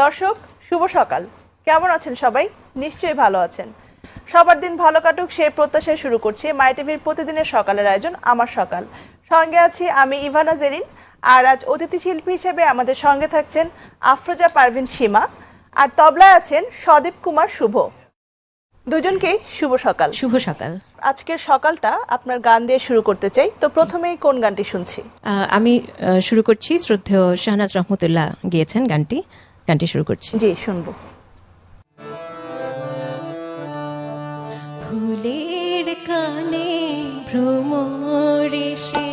দর্শক শুভ সকাল। কেমন আছেন সবাই? নিশ্চয়ই ভালো আছেন। সবার দিন ভালো কাটুক সেই প্রত্যাশায় শুরু করছি মাই টিভির প্রতিদিনের সকালের আয়োজন আমার সকাল। সঙ্গে আছি আমি ইভানা জেরিন আর আজ অতিথি শিল্পী হিসেবে আমাদের সঙ্গে থাকছেন আফরোজা পারভিন সীমা আর তবলায় আছেন সদীপ কুমার শুভ। দুজনকেই শুভ সকাল। শুভ সকাল। আজকের সকালটা আপনার গান দিয়ে শুরু করতে চাই তো প্রথমেই কোন গানটি শুনছি? আমি শুরু করছি শ্রদ্ধেয় শাহনাজ রহমতুল্লাহ গিয়েছেন গানটি। গানটি শুরু করছি। জি শুনব। ফুলের কানে ভ্রমরে সে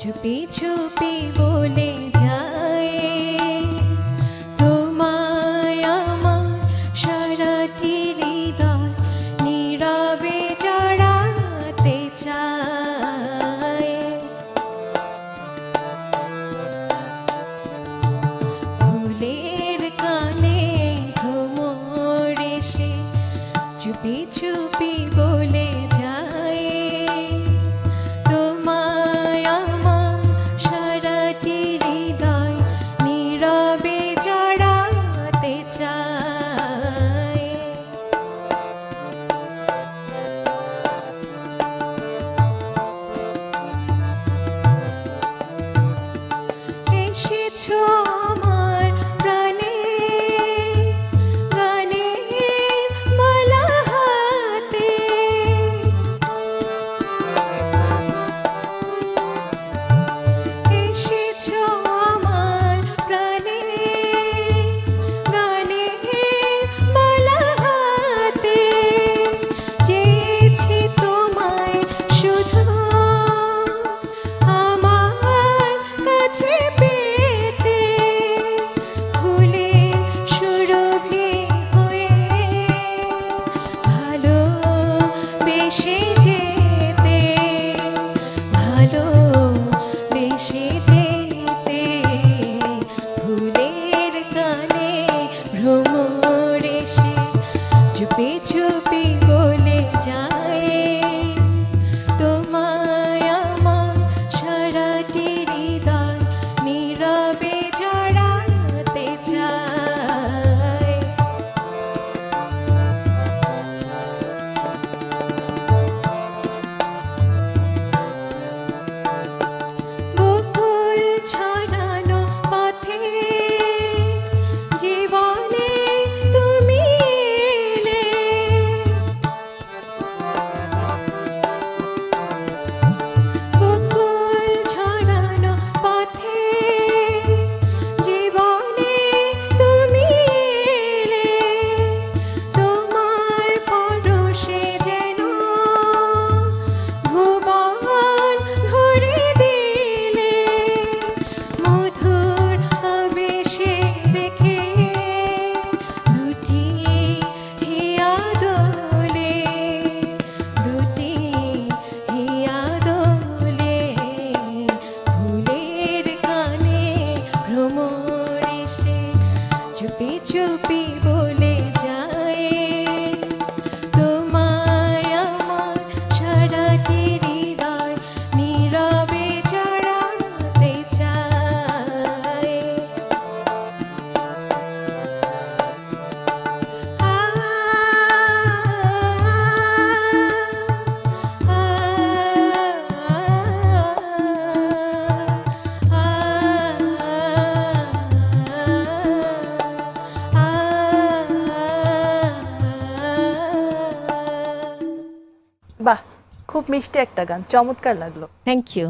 চুপি চুপি বলে চুপি চুপি বলে চুপি চুপি খুব মিষ্টি একটা গান চমৎকার লাগল। Thank you